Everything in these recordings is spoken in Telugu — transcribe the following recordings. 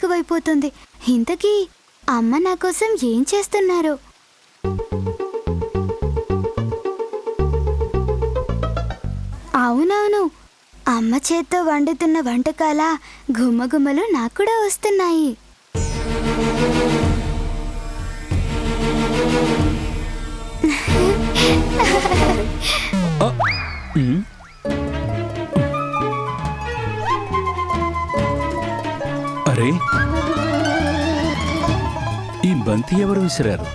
ఎక్కువైపోతుంది. ఇంతకీ అమ్మ నా కోసం ఏం చేస్తున్నారు? అవునవును. అమ్మ చేత్తో వండుతున్న వంటకాల గుమ్మగుమ్మలు నాకు కూడా వస్తున్నాయి. అరే ఈ బంతి ఎవరు విసిరారు?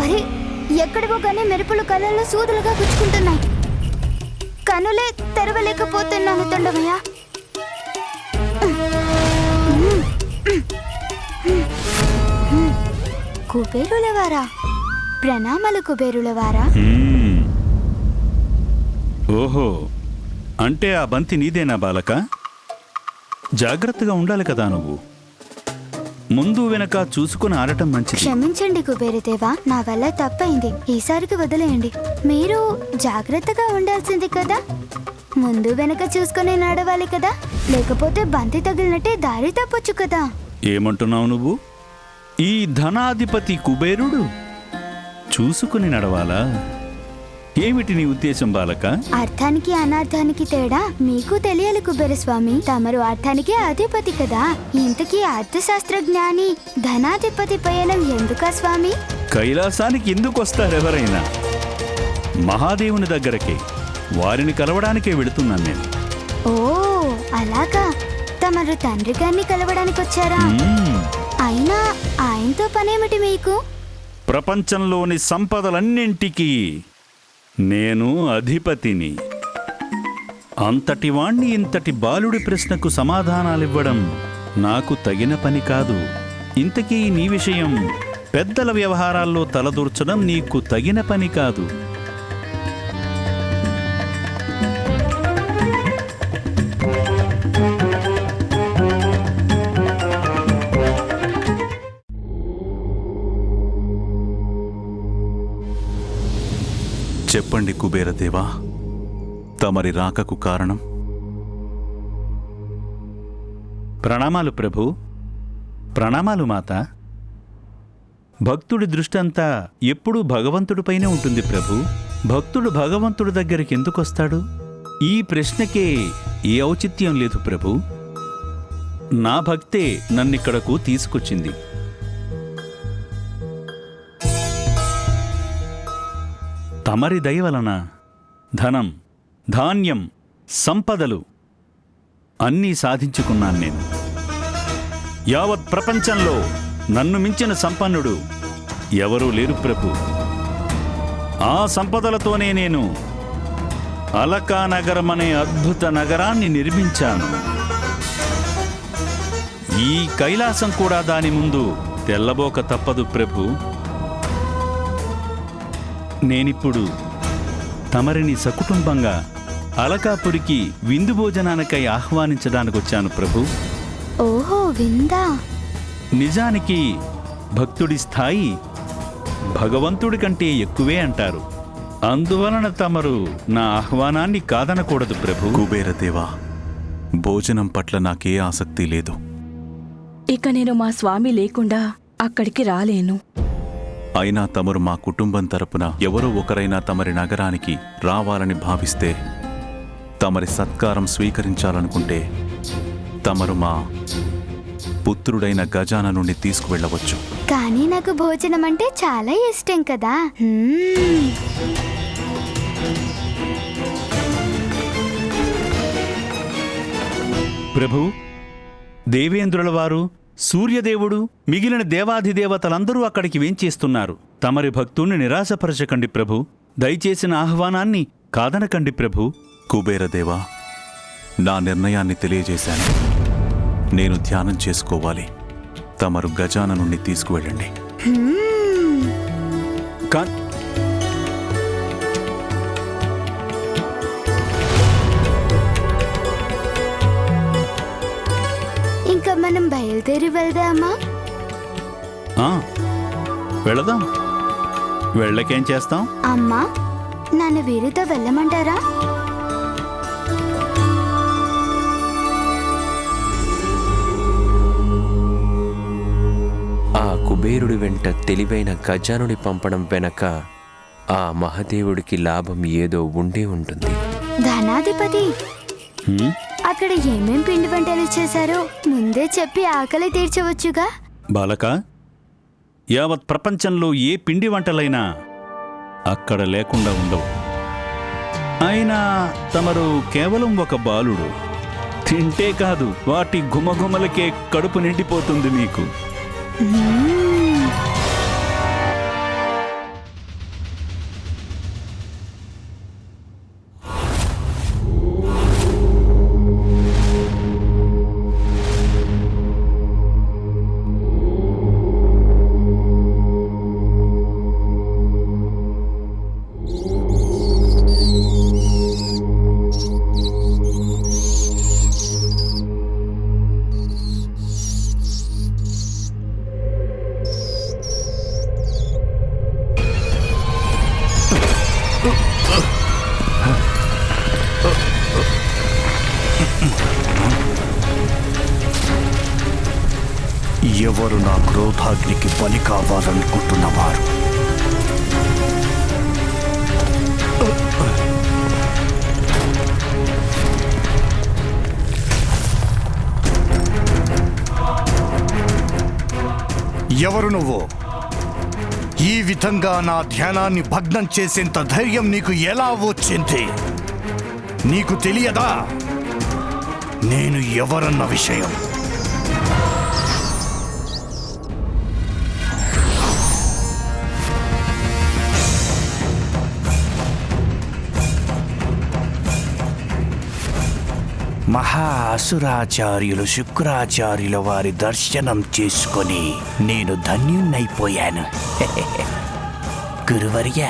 అరే ఎక్కడికో కానీ మెరుపులు కళ్ళల్లో సూదులుగా గుచ్చుకుంటున్నాయి. కనులే తెరవలేకపోతున్నాను తొండమయ్య. కుబేరులవారా? ప్రణామలు కుబేరులవారా. ఓహో అంటే ఆ బంతి నీదేనా బాలక? జాగ్రత్తగా ఉండాలి కదా నువ్వు. ముందు వెనక చూసుకుని ఆడటం మంచిది. క్షమించండి కుబేరదేవా నా వల్ల తప్పైంది. ఈసారికి వదిలేయండి. మీరు జాగ్రత్తగా ఉండాల్సింది కదా? ముందు వెనక చూసుకొని నడవాలి కదా? లేకపోతే బంతి తగిలినట్టే దారి తప్పొచ్చు కదా? ఏమంటున్నావు నువ్వు? ఈ ధనాధిపతి కుబేరుడు చూసుకుని నడవాలా? ఏమిటి నీ ఉద్దేశం బాలక? అర్థానికి అనార్థానికి తేడా మీకు తెలియాలి కుబేరస్వామి. తమరు అర్థానికి అధిపతి కదా. ఇంతకీ అర్థశాస్త్ర జ్ఞాని ధనాధిపతి పయనం ఎందుకా స్వామి? కైలాసానికి ఎందుకు వస్తారు ఎవరైనా? మహాదేవుని దగ్గరకే. వారిని కలవడానికే వెళుతున్నాను నేను. ఓ అలాగా. తమరు తండ్రి గారిని కలవడానికి వచ్చారా. అయినా ఆయనతో పనేమిటి మీకు? ప్రపంచంలోని సంపదలన్నింటికీ నేను అధిపతిని. అంతటి వాణ్ణి ఇంతటి బాలుడి ప్రశ్నకు సమాధానాలివ్వడం నాకు తగిన పని కాదు. ఇంతకీ నీ విషయం పెద్దల వ్యవహారాల్లో తలదూర్చడం నీకు తగిన పని కాదు. చెప్పండి కుబేరదేవా తమరి రాకకు కారణం? ప్రణామాలు ప్రభు. ప్రణామాలు మాత. భక్తుడి దృష్టి అంతా ఎప్పుడూ భగవంతుడిపైనే ఉంటుంది ప్రభు. భక్తుడు భగవంతుడి దగ్గరికి ఎందుకు వస్తాడు? ఈ ప్రశ్నకే ఏ ఔచిత్యం లేదు ప్రభు. నా భక్తే నన్నిక్కడకు తీసుకొచ్చింది. తమరి దయవలన ధనం ధాన్యం సంపదలు అన్నీ సాధించుకున్నాను నేను. యావత్ ప్రపంచంలో నన్ను మించిన సంపన్నుడు ఎవరూ లేరు ప్రభు. ఆ సంపదలతోనే నేను అలకా నగరం అనే అద్భుత నగరాన్ని నిర్మించాను. ఈ కైలాసం కూడా దాని ముందు తెల్లబోక తప్పదు ప్రభు. నేనిప్పుడు తమరిని సకుటుంబంగా అలకాపురికి విందు భోజనానికై ఆహ్వానించడానికి వచ్చాను ప్రభు. ఓహో విందా? నిజానికి భక్తుడి స్థాయి భగవంతుడి కంటే ఎక్కువే అంటారు. అందువలన తమరు నా ఆహ్వానాన్ని కాదనకూడదు ప్రభు. కుబేరదేవా భోజనం పట్ల నాకే ఆసక్తి లేదు. ఇక నేను మా స్వామి లేకుండా అక్కడికి రాలేను. అయినా తమరు మా కుటుంబం తరపున ఎవరో ఒకరైనా తమరి నగరానికి రావాలని భావిస్తే తమరి సత్కారం స్వీకరించాలనుకుంటే తమరు మా పుత్రుడైన గజాన నుండి తీసుకువెళ్ళవచ్చు కానీ నాకు భోజనం అంటే చాలా ఇష్టం కదా హ్మ్. ప్రభు దేవేంద్రుల వారు సూర్యదేవుడు మిగిలిన దేవాధిదేవతలందరూ అక్కడికి వేంచేస్తున్నారు. తమరి భక్తుణ్ణి నిరాశపరచకండి ప్రభు. దయచేసిన ఆహ్వానాన్ని కాదనకండి ప్రభు. కుబేరదేవా నా నిర్ణయాన్ని తెలియజేశాను. నేను ధ్యానం చేసుకోవాలి. తమరు గజాన నుండి తీసుకువెళ్ళండి. కా- బయలుదేరి వెళ్దామా? ఆ, వెళదాం. వెళ్ళకేం చేస్తాం? అమ్మా నన్ను వీరితో వెళ్ళమంటారా? ఆ కుబేరుడి వెంట తెలివైన గజానుని పంపడం వెనక ఆ మహదేవుడికి లాభం ఏదో ఉండే ఉంటుంది. ధనాధిపతి! హ్మ్? అక్కడ ఏమేం పిండి వంటలు చేశారో ముందే చెప్పి ఆకలి తీర్చవచ్చుగా. బాలక యావత్ ప్రపంచంలో ఏ పిండి వంటలైనా అక్కడ లేకుండా ఉండవు. అయినా తమరు కేవలం ఒక బాలుడు. తింటే కాదు వాటి గుమగుమలకే కడుపు నిండిపోతుంది మీకు. ఎవరు నువ్వు? ఈ విధంగా నా ధ్యానాన్ని భగ్నం చేసేంత ధైర్యం నీకు ఎలా వచ్చింది? నీకు తెలియదా? నేను ఎవరన్న విషయం? మహా అసురాచార్యులు శుక్రాచార్యుల వారి దర్శనం చేసుకొని నేను ధన్యున్నైపోయాను గురువర్య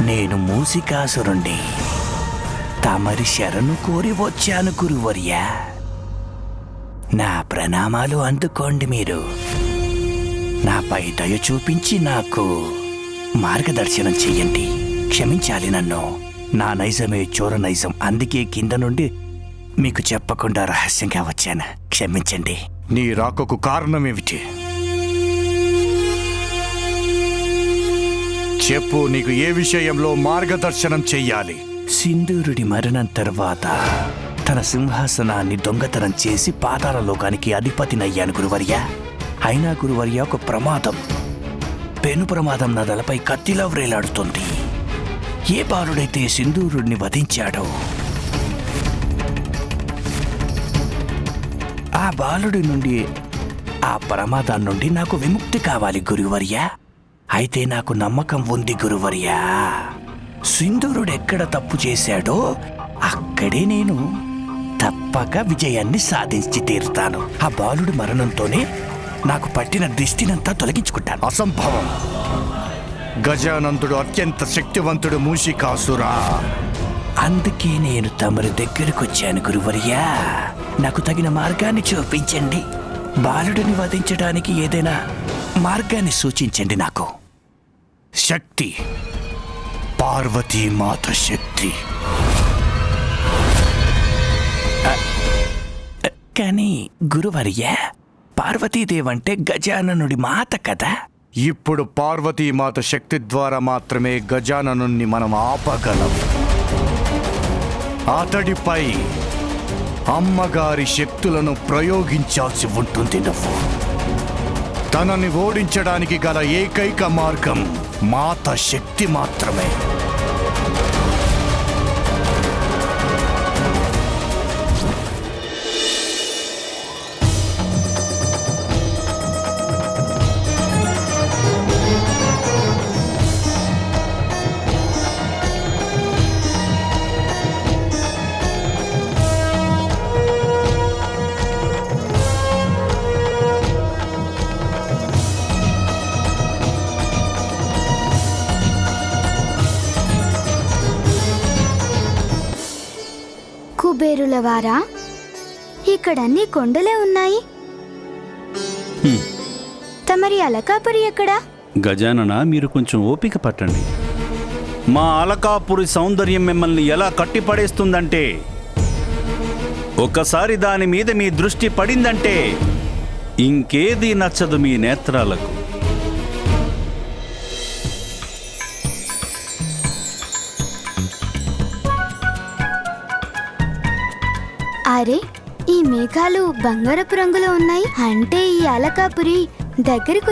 నేను మూసికాసురుండి తమరి శరణు కోరి వచ్చాను గురువర్య. నా ప్రణామాలు అందుకోండి మీరు. నాపై దయ చూపించి నాకు మార్గదర్శనం చెయ్యండి. క్షమించాలి నన్ను. నా నైజమే చోర నైజం. అందుకే కింద నుండి మీకు చెప్పకుండా రహస్యంగా వచ్చాను. క్షమించండి. నీ రాకకు కారణమేమిటి చెప్పు నీకు ఏ విషయంలో మార్గదర్శనం చెయ్యాలి? సింధూరుడి మరణం తర్వాత తన సింహాసనాన్ని దొంగతనం చేసి పాతాళ లోకానికి అధిపతినయ్యాను గురువర్య. అయినా గురువర్య ఒక ప్రమాదం. పెను ప్రమాదం నా తలపై కత్తిలా వ్రేలాడుతుంది. ఏ బాలుడైతే సింధూరుడిని వధించాడో బాలుడి నుండి ఆ ప్రమాదం నుండి నాకు విముక్తి కావాలి గురువర్య. అయితే నాకు నమ్మకం ఉంది గురువర్య. సింధూరుడు ఎక్కడ తప్పు చేశాడో అక్కడే నేను తప్పక విజయాన్ని సాధించి తీరుతాను. ఆ బాలుడి మరణంతోనే నాకు పట్టిన దిష్టినంతా తొలగించుకుంటాను. అసంభవం. గజానందుడు అత్యంత శక్తివంతుడు మూషికాసురా. అందుకే నేను తమరి దగ్గరకు వచ్చాను గురువర్యా. నాకు తగిన మార్గాన్ని చూపించండి. బాలుడిని వధించడానికి ఏదైనా మార్గాన్ని సూచించండి నాకు. శక్తి. పార్వతీ మాత శక్తి. కానీ గురువర్య పార్వతీదేవంటే గజాననుడి మాత కదా? ఇప్పుడు పార్వతీమాత శక్తి ద్వారా మాత్రమే గజాననుణ్ణి మనం ఆపగలం. అతడిపై అమ్మగారి శక్తులను ప్రయోగించాల్సి ఉంటుంది నువ్వు. తనని ఓడించడానికి గల ఏకైక మార్గం మాత శక్తి మాత్రమే. కుమారా ఇక్కడన్ని కొండలే ఉన్నాయి. తమరి అలకాపురి ఎక్కడా? గజానన మీరు కొంచెం ఓపిక పట్టండి. మా అలకాపురి సౌందర్యం మిమ్మల్ని ఎలా కట్టిపడేస్తుందంటే ఒకసారి దాని మీద మీ దృష్టి పడిందంటే ఇంకేది నచ్చదు మీ నేత్రాలకు. మేఘాలు బంగారపు రంగులో ఉన్నాయి. అంటే ఈ అలకాపురి దగ్గరికి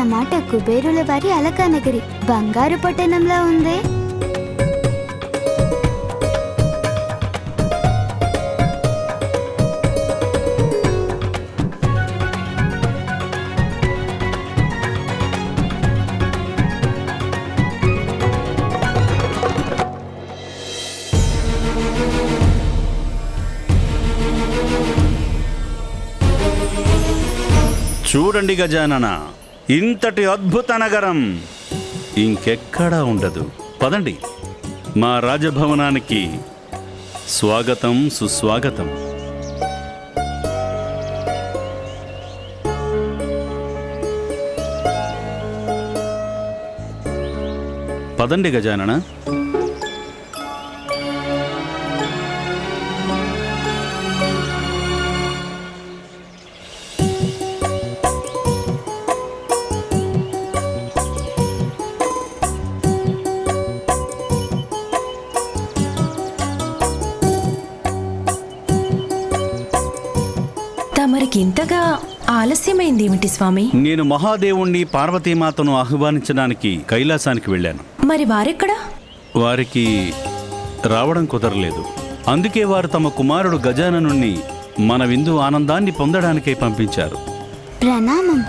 అన్నమాట కుబేరుల వారి అలకా నగరి బంగారు పట్టణంలో ఉంది. చూడండి గజానన. ఇంతటి అద్భుత నగరం ఇంకెక్కడా ఉండదు. పదండి. మా రాజభవనానికి స్వాగతం సుస్వాగతం. పదండి గజానన. స్వామి. నేను మహాదేవుణ్ణి పార్వతీమాతను ఆహ్వానించడానికి కైలాసానికి వెళ్ళాను. మరి వారెక్కడా? వారికి రావడం కుదరలేదు. అందుకే వారు తమ కుమారుడు గజాననుణ్ణి మన విందు ఆనందాన్ని పొందడానికై పంపించారు. ప్రణామం.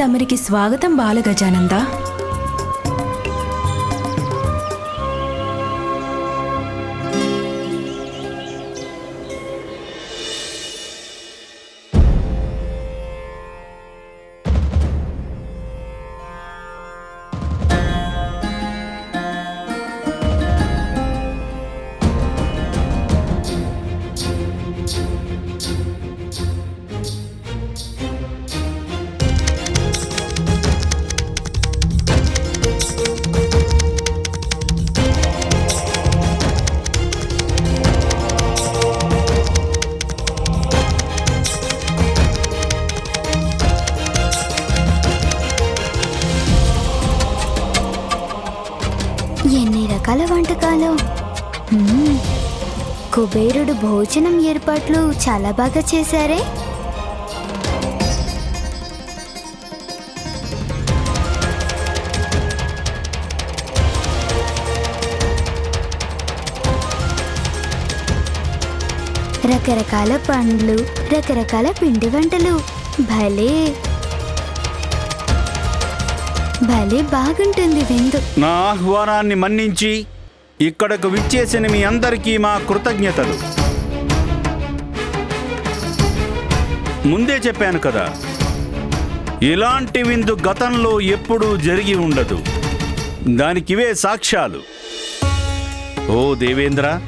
తమరికి స్వాగతం బాలగజానంద. కుబేరుడు భోజనం ఏర్పాట్లు చాలా బాగా చేశారే? రకరకాల పండ్లు రకరకాల పిండి వంటలు. భలే! భలే బాగుంటుంది విందు. నా ఆహ్వానాన్ని మన్నించి ఇక్కడకు విచ్చేసిన మీ అందరికీ మా కృతజ్ఞతలు. ముందే చెప్పాను కదా ఇలాంటి విందు గతంలో ఎప్పుడూ జరిగి ఉండదు. దానికివే సాక్ష్యాలు. ఓ దేవేంద్ర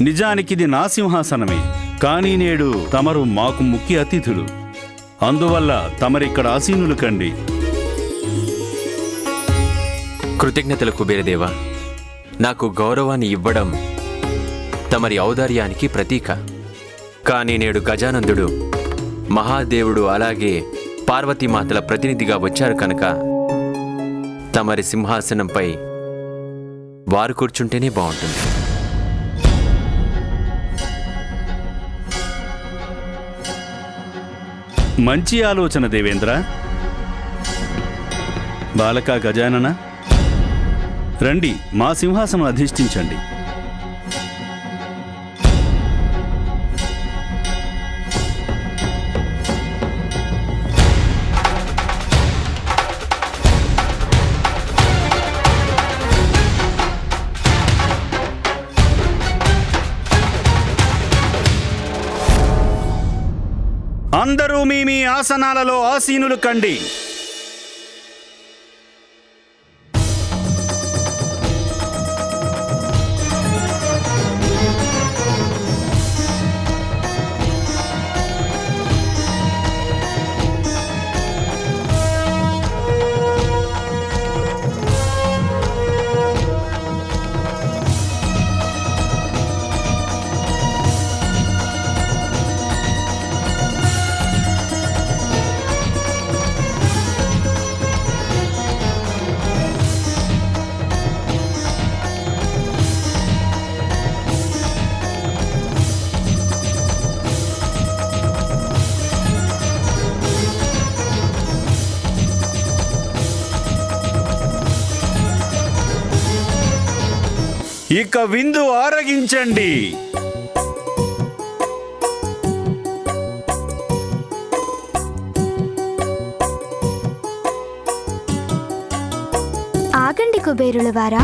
నిజానికిది నా సింహాసనమే కానీ నేడు తమరు మాకు ముఖ్య అతిథులు. అందువల్ల తమరిక్కడ ఆసీనులు కండి. కృతజ్ఞతలు కుబేరదేవా. నాకు గౌరవాన్ని ఇవ్వడం తమరి ఔదార్యానికి ప్రతీక. కానీ నేడు గజానందుడు మహాదేవుడు అలాగే పార్వతీమాతల ప్రతినిధిగా వచ్చారు కనుక తమరి సింహాసనంపై వారు కూర్చుంటేనే బాగుంటుంది. మంచి ఆలోచన దేవేంద్ర. బాలక గజానన రండి మా సింహాసనం అధిష్ఠించండి. అందరూ మీ మీ ఆసనాలలో ఆసీనులు కండి. ఇక విందు ఆరగించండి. ఆగండి కుబేరుల వారా?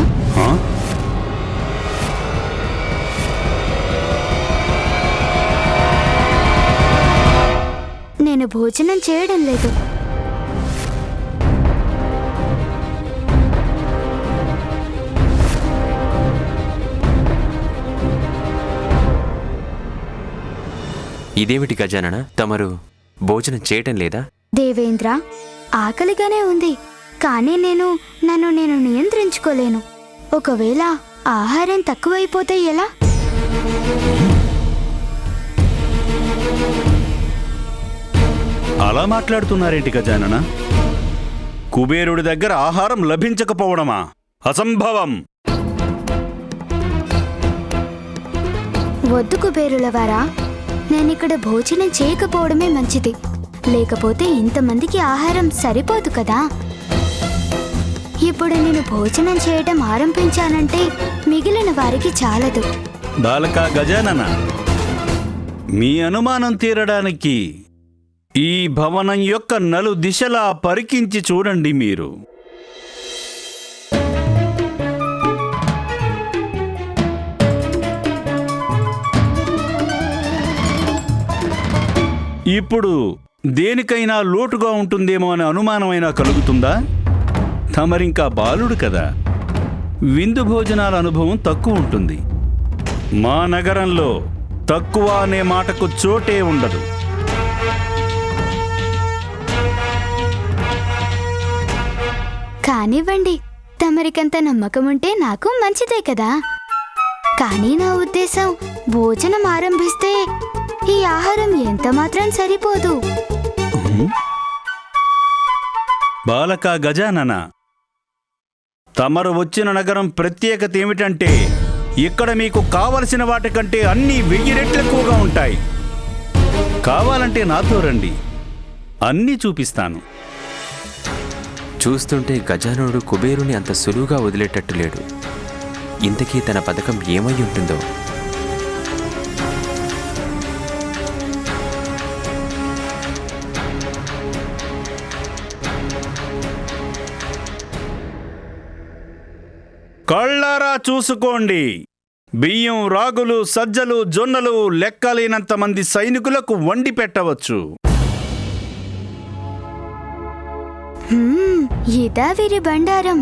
నేను భోజనం చేయడం లేదు. ఇదేమిటి గజానన తమరు భోజనం చేయటం లేదా? దేవేంద్ర ఆకలిగానే ఉంది కానీ నేను నన్ను నేను నియంత్రించుకోలేను. ఒకవేళ ఆహారం తక్కువైపోతే ఎలా? అలా మాట్లాడుతున్నారేంటి గజానన కుబేరుడి దగ్గర ఆహారం లభించకపోవడమా? అసంభవం! వద్దు కుబేరుల వారా నేనిక్కడ భోజనం చేయకపోవడమే మంచిది. లేకపోతే ఇంతమందికి ఆహారం సరిపోదు కదా. ఇప్పుడు నేను భోజనం చేయడం ఆరంభించానంటే మిగిలిన వారికి చాలదు. బాలక గజానన మీ అనుమానం తీరడానికి ఈ భవనం యొక్క నలు దిశలా పరికించి చూడండి మీరు. ఇప్పుడు దేనికైనా లోటుగా ఉంటుందేమో అనే అనుమానమైనా కలుగుతుందా? తమరింకా బాలుడు కదా. విందు భోజనాల అనుభవం తక్కువ ఉంటుంది. మా నగరంలో తక్కువ అనే మాటకు చోటే ఉండదు. కానివ్వండి తమరికంత నమ్మకం ఉంటే నాకు మంచిదే కదా. కానీ నా ఉద్దేశం భోజనం ఆరంభిస్తే ఈ ఆహారం ఎంత మాత్రం సరిపోదు బాలక గజానన తమరు వచ్చిన నగరం ప్రత్యేకత ఏమిటంటే ఇక్కడ మీకు కావలసిన వాటికంటే అన్నీ వెయ్యి రెట్లు ఎక్కువగా ఉంటాయి. కావాలంటే నాతో రండి. అన్నీ చూపిస్తాను. చూస్తుంటే గజానుడు కుబేరుని అంత సులువుగా వదిలేటట్టు లేడు. ఇంతకీ తన పథకం ఏమై ఉంటుందో? కళ్ళారా చూసుకోండి. బియ్యం రాగులు సజ్జలు జొన్నలు లెక్కలేనంత మంది సైనికులకు వండి పెట్టవచ్చు. హ్మ్, ఇదా వీరి బండారం.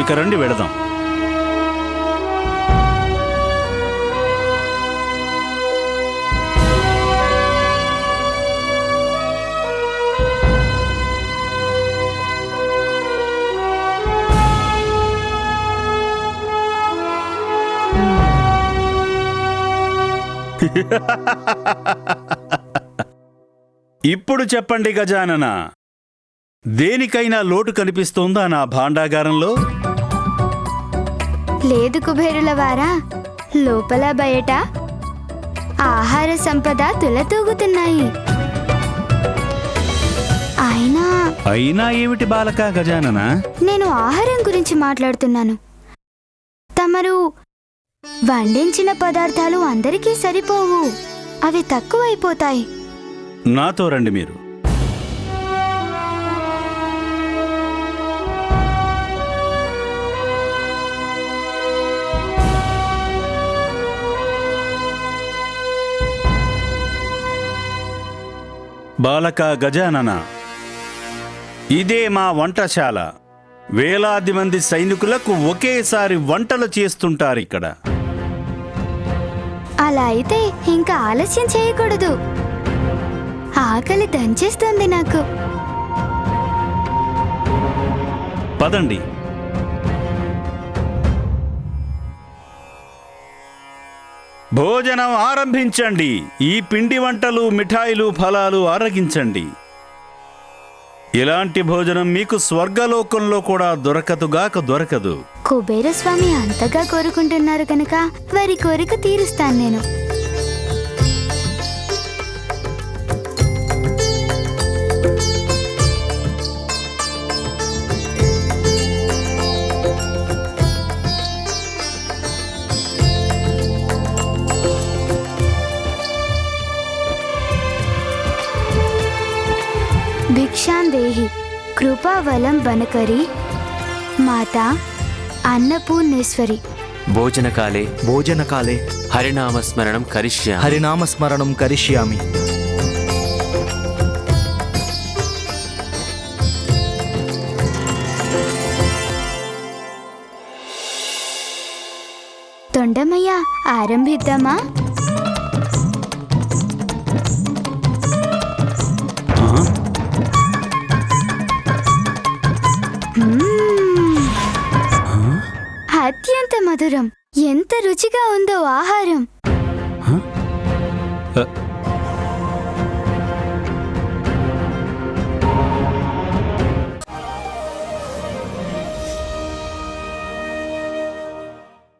ఇక రండి వెడదాం ఇప్పుడు చెప్పండి గజానన. దేనికైనా లోటు కనిపిస్తోందా నా భాండాగారంలో? లేదు కుబేరుల వారా. లోపల బయట ఆహార సంపద తులతూగుతున్నాయి. అయినా అయినా ఏమిటి బాలక గజానన? నేను ఆహారం గురించి మాట్లాడుతున్నాను. తమరు వండించిన పదార్థాలు అందరికీ సరిపోవు. అవి తక్కువైపోతాయి. నాతో రండి మీరు. బాలక గజానన. ఇదే మా వంటశాల. వేలాది మంది సైనికులకు ఒకేసారి వంటలు చేస్తుంటారు ఇక్కడ. అలా అయితే ఇంకా ఆలస్యం చేయకూడదు. ఆకలి దంచేస్తుంది నాకు. పదండి. భోజనం ఆరంభించండి. ఈ పిండి వంటలు మిఠాయిలు ఫలాలు ఆరగించండి. ఇలాంటి భోజనం మీకు స్వర్గలోకంలో కూడా దొరకదుగాక దొరకదు. కుబేరస్వామి అంతగా కోరుకుంటున్నారు కనుక వారి కోరిక తీరుస్తాను నేను. భిక్షాందేహి కృపావలం వనకరి మాతా అన్నపూర్ణేశ్వరి. భోజనకాలే భోజనకాలే. హరినామస్మరణం కరిష్యా హరినామస్మరణం కరిష్యామి. తొండమయ్య ఆరంభిద్దామా? మధురం. ఎంత రుచిగా ఉందో ఆహారం.